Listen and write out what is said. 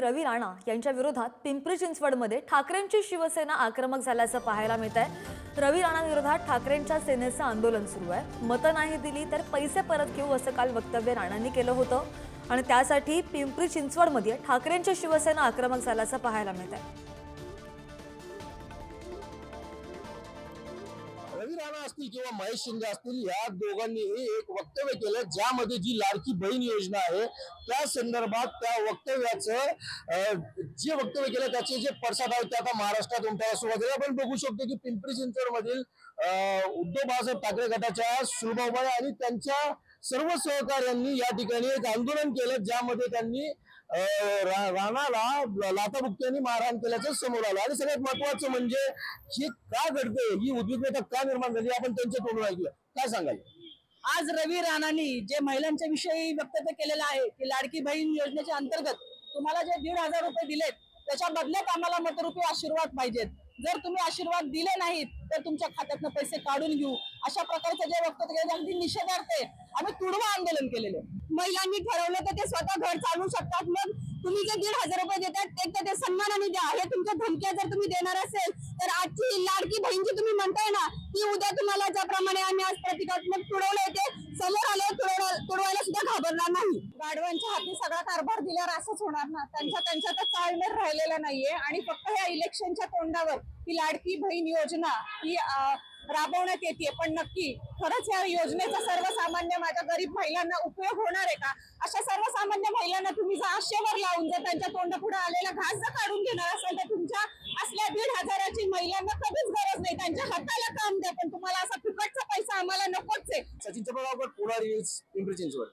आणि रवी राणा यांच्या विरोधात पिंपरी चिंचवडमध्ये ठाकरेंची शिवसेना आक्रमक झाल्याचं पाहायला मिळत आहे. रवी राणांविरोधात ठाकरेंच्या सेनेचं आंदोलन सुरू आहे. मतं नाही दिली तर पैसे परत घेऊ असं काल वक्तव्य राणांनी केलं होतं. आणि त्यासाठी पिंपरी चिंचवडमध्ये ठाकरेंची शिवसेना आक्रमक झाल्याचं पाहायला मिळत आहे. राणा असतील किंवा महेश शिंदे असतील या दोघांनीही एक वक्तव्य केलं ज्यामध्ये जी लाडकी बहीण योजना आहे त्या संदर्भात त्या वक्तव्याचं जे वक्तव्य केलं त्याचे जे पडसाद आहेत ते आता महाराष्ट्रात उमटायला सुरुवात झाली. आपण बघू शकतो की पिंपरी चिंचवड मधील उद्धव बाळासाहेब ठाकरे गटाच्या सुलभाबाई आणि त्यांच्या सर्व सहकार्यांनी या ठिकाणी एक आंदोलन केलं ज्यामध्ये त्यांनी राणाला लाथाबुक्क्यांनी मारहाण केल्याचं समोर आलं. आणि सगळ्यात महत्वाचं म्हणजे हे का घडतंय? ही उद्विग्नता का निर्माण झाली? आपण त्यांच्या तोंडून ऐकलं काय सांगाल? आज रवी राणांनी जे महिलांच्या विषयी वक्तव्य केलेलं आहे की लाडकी बहीण योजनेच्या अंतर्गत तुम्हाला जे दीड हजार रुपये दिलेत त्याच्या बदल्यात आम्हाला मतरूपी आशीर्वाद पाहिजेत. जर तुम्ही आशीर्वाद दिले नाहीत तर तुमच्या खात्यातनं पैसे काढून घेऊ. अशा प्रकारचं जे वक्तव्य केलं अगदी निषेधार्थ आहे. आम्ही तुडवा आंदोलन केलेलं महिलांनी ठरवलं तर ते स्वतः घर चालवू शकतात. मग तुम्ही जे दीड हजार रुपये देतात ते तर ते सन्मानाने द्या. हे तुमच्या धमक्या जर तुम्ही देणार असेल तर आजची लाडकी बहीण जी तुम्ही म्हणताय ना ती उद्या तुम्हाला ज्याप्रमाणे आम्ही आज प्रतिकात्मक तुडवलंय ते समोर आले तुडवलं- तुडवायला सुद्धा घाबरणार नाही गाढवांच्या हाती सगळा कारभार दिल्यावर असंच होणार ना? त्यांच्या त्यांच्यातच ताळमेळ राहिलेला नाहीये. आणि फक्त ह्या इलेक्शनच्या तोंडावर ही लाडकी बहीण योजना ही राबवण्यात येते पण नक्की खरंच या योजनेचा सर्वसामान्य माझ्या गरीब महिलांना उपयोग होणार आहे का? अशा सर्वसामान्य महिलांना तुम्ही जर आशेवर लावून जर त्यांच्या तोंडापुढे आलेला घास जर काढून घेणार असेल तर तुमच्या असल्या दीड हजाराची महिलांना कधीच गरज नाही. त्यांच्या हाताला काम द्या पण तुम्हाला असा फुकटचा पैसा आम्हाला नकोच आहे. सचिन चपळगावकर पुढारी न्यूज पिंपरी चिंचवड